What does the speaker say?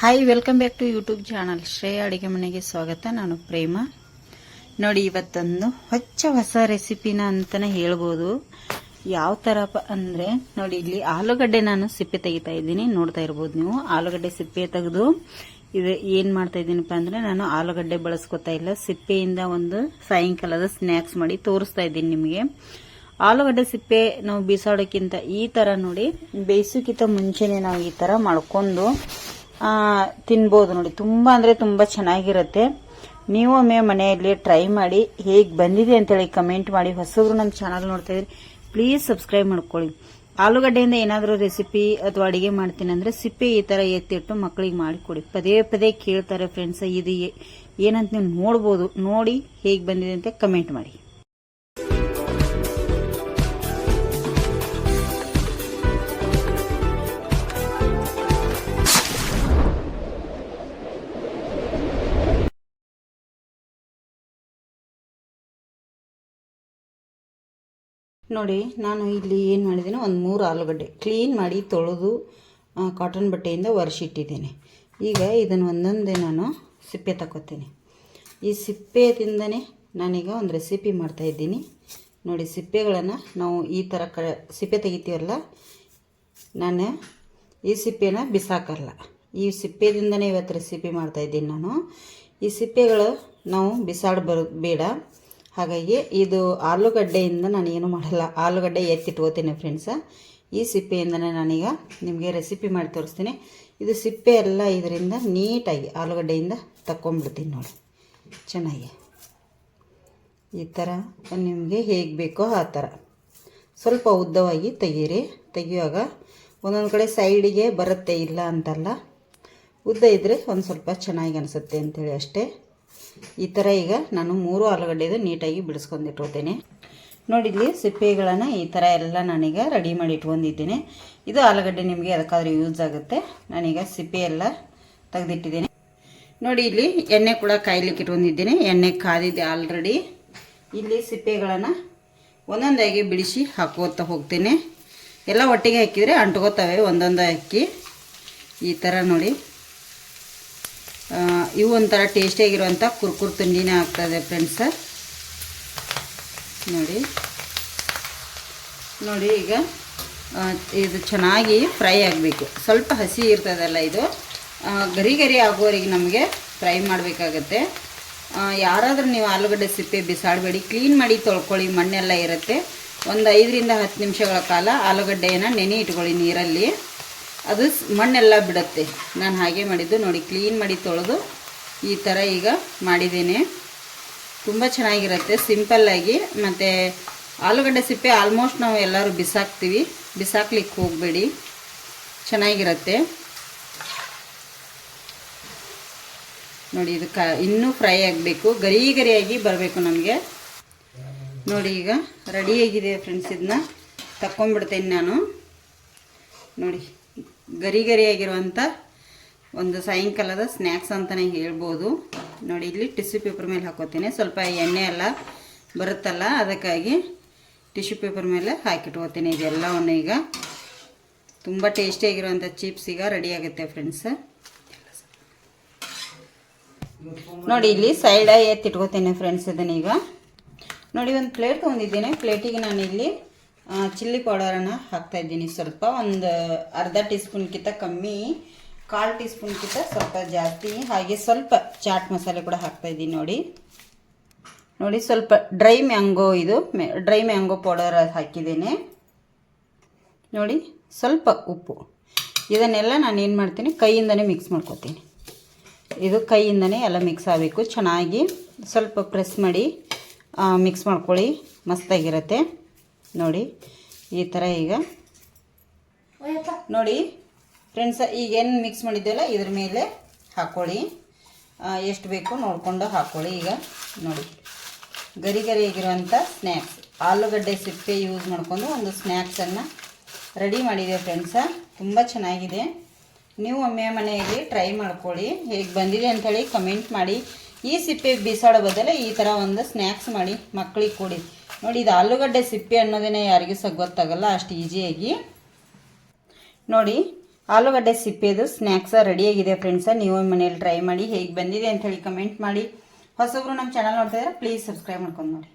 Hi welcome back to YouTube channel Shreya ಅಡಿಗೆ ಮನೆಗೆ ಸ್ವಾಗತ. ನಾನು ಪ್ರೇಮ. ನೋಡಿ, ಇವತ್ತೊಂದು ಹೊಚ್ಚ ಹೊಸ ರೆಸಿಪಿನ ಅಂತಾನೆ ಹೇಳ್ಬೋದು. ಯಾವ ಥರಪ್ಪ ಅಂದರೆ, ನೋಡಿ, ಇಲ್ಲಿ ಆಲೂಗಡ್ಡೆ ನಾನು ಸಿಪ್ಪೆ ತೆಗಿತಾ ಇದ್ದೀನಿ. ನೋಡ್ತಾ ಇರ್ಬೋದು ನೀವು. ಆಲೂಗಡ್ಡೆ ಸಿಪ್ಪೆ ತೆಗೆದು ಇದು ಏನು ಮಾಡ್ತಾ ಇದ್ದೀನಪ್ಪ ಅಂದರೆ, ನಾನು ಆಲೂಗಡ್ಡೆ ಬಳಸ್ಕೊತಾ ಇಲ್ಲ. ಸಿಪ್ಪೆಯಿಂದ ಒಂದು ಸಾಯಂಕಾಲದ ಸ್ನ್ಯಾಕ್ಸ್ ಮಾಡಿ ತೋರಿಸ್ತಾ ಇದ್ದೀನಿ ನಿಮಗೆ. ಆಲೂಗಡ್ಡೆ ಸಿಪ್ಪೆ ನಾವು ಬೀಸಾಡೋಕ್ಕಿಂತ ಈ ಥರ ನೋಡಿ, ಬೇಯಿಸೋಕ್ಕಿಂತ ಮುಂಚೆನೇ ನಾವು ಈ ಥರ ಮಾಡ್ಕೊಂಡು ತಿನ್ಬೋದು ನೋಡಿ. ತುಂಬ ಅಂದರೆ ತುಂಬ ಚೆನ್ನಾಗಿರುತ್ತೆ. ನೀವು ಒಮ್ಮೆ ಮನೆಯಲ್ಲಿ ಟ್ರೈ ಮಾಡಿ ಹೇಗೆ ಬಂದಿದೆ ಅಂತೇಳಿ ಕಮೆಂಟ್ ಮಾಡಿ. ಹೊಸಬ್ರು ನಮ್ಮ ಚಾನಲ್ ನೋಡ್ತಾ ಇದ್ರಿ ಪ್ಲೀಸ್ ಸಬ್ಸ್ಕ್ರೈಬ್ ಮಾಡ್ಕೊಳ್ಳಿ. ಆಲೂಗಡ್ಡೆಯಿಂದ ಏನಾದರೂ ರೆಸಿಪಿ ಅಥವಾ ಅಡುಗೆ ಮಾಡ್ತೀನಿ ಅಂದರೆ ಸಿಪ್ಪೆ ಈ ಥರ ಎತ್ತಿಟ್ಟು ಮಕ್ಕಳಿಗೆ ಮಾಡಿಕೊಡಿ. ಪದೇ ಪದೇ ಕೇಳ್ತಾರೆ ಫ್ರೆಂಡ್ಸ್ ಇದು ಏನಂತ ನೀವು ನೋಡ್ಬೋದು. ನೋಡಿ ಹೇಗೆ ಬಂದಿದೆ ಅಂತ ಕಮೆಂಟ್ ಮಾಡಿ. ನೋಡಿ, ನಾನು ಇಲ್ಲಿ ಏನು ಮಾಡಿದ್ದೀನಿ, ಒಂದು ಮೂರು ಆಲೂಗಡ್ಡೆ ಕ್ಲೀನ್ ಮಾಡಿ ತೊಳೆದು ಕಾಟನ್ ಬಟ್ಟೆಯಿಂದ ಒರೆಸಿಟ್ಟಿದ್ದೀನಿ. ಈಗ ಇದನ್ನು ಒಂದೊಂದೇ ನಾನು ಸಿಪ್ಪೆ ತಗೋತೀನಿ ಈ ಸಿಪ್ಪೆದಿಂದನೇ ನಾನೀಗ ಒಂದು ರೆಸಿಪಿ ಮಾಡ್ತಾಯಿದ್ದೀನಿ ನೋಡಿ, ಸಿಪ್ಪೆಗಳನ್ನು ನಾವು ಈ ಥರ ಕ, ಸಿಪ್ಪೆ ತೆಗಿತೀವಲ್ಲ, ನಾನು ಈ ಸಿಪ್ಪೆನ ಬಿಸಾಕಲ್ಲ. ಈ ಸಿಪ್ಪೆದಿಂದನೇ ಇವತ್ತು ರೆಸಿಪಿ ಮಾಡ್ತಾಯಿದ್ದೀನಿ ನಾನು. ಈ ಸಿಪ್ಪೆಗಳು ನಾವು ಬಿಸಾಡ ಬರೋ ಬೇಡ. ಹಾಗಾಗಿ ಇದು ಆಲೂಗಡ್ಡೆಯಿಂದ ನಾನು ಏನು ಮಾಡಲ್ಲ. ಆಲೂಗಡ್ಡೆ ಎತ್ತಿಟ್ಕೋತೀನಿ ಫ್ರೆಂಡ್ಸ ಈ ಸಿಪ್ಪೆಯಿಂದನೇ ನಾನೀಗ ನಿಮಗೆ ರೆಸಿಪಿ ಮಾಡಿ ತೋರಿಸ್ತೀನಿ. ಇದು ಸಿಪ್ಪೆ ಎಲ್ಲ ಇದರಿಂದ ನೀಟಾಗಿ ಆಲೂಗಡ್ಡೆಯಿಂದ ತಕ್ಕೊಂಡ್ಬಿಡ್ತೀನಿ ನೋಡಿ. ಚೆನ್ನಾಗಿ. ಈ ಥರ ನಿಮಗೆ ಹೇಗೆ ಬೇಕೋ ಆ ಥರ ಸ್ವಲ್ಪ ಉದ್ದವಾಗಿ ತೆಗೀರಿ. ತೆಗಿಯುವಾಗ ಒಂದೊಂದು ಕಡೆ ಸೈಡಿಗೆ ಬರುತ್ತೆ ಇಲ್ಲ ಅಂತಲ್ಲ. ಉದ್ದ ಇದ್ದರೆ ಒಂದು ಸ್ವಲ್ಪ ಚೆನ್ನಾಗಿ ಅನಿಸುತ್ತೆ ಅಂಥೇಳಿ ಅಷ್ಟೇ. ಈ ಥರ ಈಗ ನಾನು ಮೂರು ಆಲೂಗಡ್ಡೆದು ನೀಟಾಗಿ ಬಿಡಿಸ್ಕೊಂಡಿಟ್ಟಿರ್ತೇನೆ ನೋಡಿ ಇಲ್ಲಿ ಸಿಪ್ಪೆಗಳನ್ನು ಈ ಥರ ಎಲ್ಲ ನಾನೀಗ ರೆಡಿ ಮಾಡಿ ಇಟ್ಕೊಂಡಿದ್ದೇನೆ. ಇದು ಆಲೂಗಡ್ಡೆ ನಿಮಗೆ ಅದಕ್ಕಾದ್ರೂ ಯೂಸ್ ಆಗುತ್ತೆ. ನಾನೀಗ ಸಿಪ್ಪೆ ಎಲ್ಲ ತೆಗೆದಿಟ್ಟಿದ್ದೀನಿ. ನೋಡಿ ಇಲ್ಲಿ ಎಣ್ಣೆ ಕೂಡ ಕಾಯ್ಲಿಕ್ಕೆ ಇಟ್ಕೊಂಡಿದ್ದೀನಿ. ಎಣ್ಣೆ ಕಾದಿದೆ ಆಲ್ರೆಡಿ ಇಲ್ಲಿ ಸಿಪ್ಪೆಗಳನ್ನು ಒಂದೊಂದಾಗಿ ಬಿಡಿಸಿ ಹಾಕೋತಾ ಹೋಗ್ತೀನಿ. ಎಲ್ಲ ಒಟ್ಟಿಗೆ ಹಾಕಿದರೆ ಅಂಟ್ಕೋತವೆ ಒಂದೊಂದು ಅಕ್ಕಿ ಈ ಥರ ನೋಡಿ. ಇವು ಒಂಥರ ಟೇಸ್ಟಿಯಾಗಿರುವಂಥ ಕುರ್ಕುರ್ ತಿಂಡಿನೇ ಆಗ್ತದೆ ಫ್ರೆಂಡ್ಸ ನೋಡಿ. ನೋಡಿ ಈಗ ಇದು ಚೆನ್ನಾಗಿ ಫ್ರೈ ಆಗಬೇಕು. ಸ್ವಲ್ಪ ಹಸಿ ಇರ್ತದಲ್ಲ ಇದು. ಗರಿ ಗರಿ ಆಗೋರಿಗೆ ನಮಗೆ ಫ್ರೈ ಮಾಡಬೇಕಾಗತ್ತೆ. ಯಾರಾದರೂ ನೀವು ಆಲೂಗಡ್ಡೆ ಸಿಪ್ಪೆ ಬಿಸಾಡಬೇಡಿ. ಕ್ಲೀನ್ ಮಾಡಿ ತೊಳ್ಕೊಳ್ಳಿ, ಮಣ್ಣೆಲ್ಲ ಇರುತ್ತೆ. ಒಂದು ಐದರಿಂದ ಹತ್ತು ನಿಮಿಷಗಳ ಕಾಲ ಆಲೂಗಡ್ಡೆಯನ್ನು ನೆನೆ ಇಟ್ಕೊಳ್ಳಿ ನೀರಲ್ಲಿ. ಅದು ಮಣ್ಣೆಲ್ಲ ಬಿಡುತ್ತೆ. ನಾನು ಹಾಗೆ ಮಾಡಿದ್ದು ನೋಡಿ. ಕ್ಲೀನ್ ಮಾಡಿ ತೊಳೆದು ಈ ಥರ ಈಗ ಮಾಡಿದ್ದೀನಿ. ತುಂಬ ಚೆನ್ನಾಗಿರುತ್ತೆ ಸಿಂಪಲ್ಲಾಗಿ ಮತ್ತು ಆಲೂಗಡ್ಡೆ ಸಿಪ್ಪೆ ಆಲ್ಮೋಸ್ಟ್ ನಾವು ಎಲ್ಲರೂ ಬಿಸಾಕ್ತೀವಿ. ಬಿಸಾಕ್ಲಿಕ್ಕೆ ಹೋಗಬೇಡಿ. ಚೆನ್ನಾಗಿರುತ್ತೆ. ನೋಡಿ, ಇದು ಕ ಇನ್ನೂ ಫ್ರೈ ಆಗಬೇಕು. ಗರಿ ಗರಿಯಾಗಿ ಬರಬೇಕು ನಮಗೆ. ನೋಡಿ, ಈಗ ರೆಡಿಯಾಗಿದೆ ಫ್ರೆಂಡ್ಸ್ ಇದನ್ನ ತಕ್ಕೊಂಡ್ಬಿಡ್ತೇನೆ ನಾನು. ನೋಡಿ, ಗರಿ ಗರಿಯಾಗಿರುವಂಥ ಒಂದು ಸಾಯಂಕಾಲದ ಸ್ನ್ಯಾಕ್ಸ್ ಅಂತಲೇ ಹೇಳ್ಬೋದು. ನೋಡಿ, ಇಲ್ಲಿ ಟಿಶ್ಯೂ ಪೇಪರ್ ಮೇಲೆ ಹಾಕೋತೀನಿ. ಸ್ವಲ್ಪ ಎಣ್ಣೆ ಎಲ್ಲ ಬರುತ್ತಲ್ಲ, ಅದಕ್ಕಾಗಿ ಟಿಶ್ಯೂ ಪೇಪರ್ ಮೇಲೆ ಹಾಕಿಟ್ಕೋತೀನಿ ಇದೆಲ್ಲವನ್ನು ಈಗ. ತುಂಬ ಟೇಸ್ಟಿಯಾಗಿರುವಂಥ ಚಿಪ್ಸ್ ಈಗ ರೆಡಿ ಆಗುತ್ತೆ ಫ್ರೆಂಡ್ಸ್ ನೋಡಿ, ಇಲ್ಲಿ ಸೈಡ ಎತ್ತಿಟ್ಕೋತೀನಿ ಫ್ರೆಂಡ್ಸ್ ಇದನ್ನೀಗ ನೋಡಿ, ಒಂದು ಪ್ಲೇಟ್ ತೊಗೊಂಡಿದ್ದೇನೆ. ಪ್ಲೇಟಿಗೆ ನಾನು ಇಲ್ಲಿ ಚಿಲ್ಲಿ ಪೌಡರನ್ನು ಹಾಕ್ತಾಯಿದ್ದೀನಿ ಸ್ವಲ್ಪ ಒಂದು ಅರ್ಧ ಟೀ ಸ್ಪೂನ್ಗಿಂತ ಕಮ್ಮಿ ಕಾಲು ಟೀ ಸ್ಪೂನ್ಗಿಂತ ಸ್ವಲ್ಪ ಜಾಸ್ತಿ, ಹಾಗೆ ಸ್ವಲ್ಪ ಚಾಟ್ ಮಸಾಲೆ ಕೂಡ ಹಾಕ್ತಾ ಇದ್ದೀನಿ ನೋಡಿ. ನೋಡಿ, ಸ್ವಲ್ಪ ಡ್ರೈ ಮ್ಯಾಂಗೋ ಇದು ಡ್ರೈ ಮ್ಯಾಂಗೋ ಪೌಡರ್ ಹಾಕಿದ್ದೀನಿ. ನೋಡಿ, ಸ್ವಲ್ಪ ಉಪ್ಪು. ಇದನ್ನೆಲ್ಲ ನಾನು ಏನು ಮಾಡ್ತೀನಿ, ಕೈಯಿಂದನೇ ಮಿಕ್ಸ್ ಮಾಡ್ಕೊತೀನಿ. ಇದು ಕೈಯಿಂದನೇ ಎಲ್ಲ ಮಿಕ್ಸ್ ಆಗಬೇಕು, ಚೆನ್ನಾಗಿ ಸ್ವಲ್ಪ ಪ್ರೆಸ್ ಮಾಡಿ ಮಿಕ್ಸ್ ಮಾಡ್ಕೊಳ್ಳಿ, ಮಸ್ತಾಗಿರುತ್ತೆ. ನೋಡಿ, ಈ ಥರ ಈಗ. ನೋಡಿ ಫ್ರೆಂಡ್ಸ್ ಈಗೇನು ಮಿಕ್ಸ್ ಮಾಡಿದ್ದೆಲ್ಲ ಇದ್ರ ಮೇಲೆ ಹಾಕ್ಕೊಳ್ಳಿ ಎಷ್ಟು ಬೇಕು ನೋಡಿಕೊಂಡು ಹಾಕ್ಕೊಳ್ಳಿ ಈಗ. ನೋಡಿ, ಗರಿ ಗರಿಯಾಗಿರುವಂಥ ಸ್ನ್ಯಾಕ್ಸ್ ಆಲೂಗಡ್ಡೆ ಸಿಪ್ಪೆ ಯೂಸ್ ಮಾಡಿಕೊಂಡು ಒಂದು ಸ್ನ್ಯಾಕ್ಸನ್ನು ರೆಡಿ ಮಾಡಿದೆ ಫ್ರೆಂಡ್ಸ. ತುಂಬ ಚೆನ್ನಾಗಿದೆ. ನೀವು ಒಮ್ಮೆ ಮನೆಯಲ್ಲಿ ಟ್ರೈ ಮಾಡ್ಕೊಳ್ಳಿ. ಹೇಗೆ ಬಂದಿದೆ ಅಂಥೇಳಿ ಕಮೆಂಟ್ ಮಾಡಿ. ಈ ಸಿಪ್ಪೆ ಬಿಸಾಡೋ ಬದಲು ಈ ಥರ ಒಂದು ಸ್ನ್ಯಾಕ್ಸ್ ಮಾಡಿ ಮಕ್ಕಳಿಗೆ ಕೊಡಿ. ನೋಡಿ, ಇದು ಆಲೂಗಡ್ಡೆ ಸಿಪ್ಪೆ ಅನ್ನೋದೇನೆ ಯಾರಿಗೂ ಸಹ ಗೊತ್ತಾಗಲ್ಲ, ಅಷ್ಟು ಈಸಿಯಾಗಿ ನೋಡಿ ಆಲೂಗಡ್ಡೆ ಸಿಪ್ಪೆದು ಸ್ನ್ಯಾಕ್ಸ ರೆಡಿಯಾಗಿದೆ ಫ್ರೆಂಡ್ಸ ನೀವು ಮನೇಲಿ ಟ್ರೈ ಮಾಡಿ ಹೇಗೆ ಬಂದಿದೆ ಅಂತ ಹೇಳಿ ಕಮೆಂಟ್ ಮಾಡಿ. ಹೊಸಬ್ರು ನಮ್ಮ ಚಾನಲ್ ನೋಡ್ತಾ ಇದ್ರೆ ಪ್ಲೀಸ್ ಸಬ್ಸ್ಕ್ರೈಬ್ ಮಾಡ್ಕೊಂಡು ನೋಡಿ.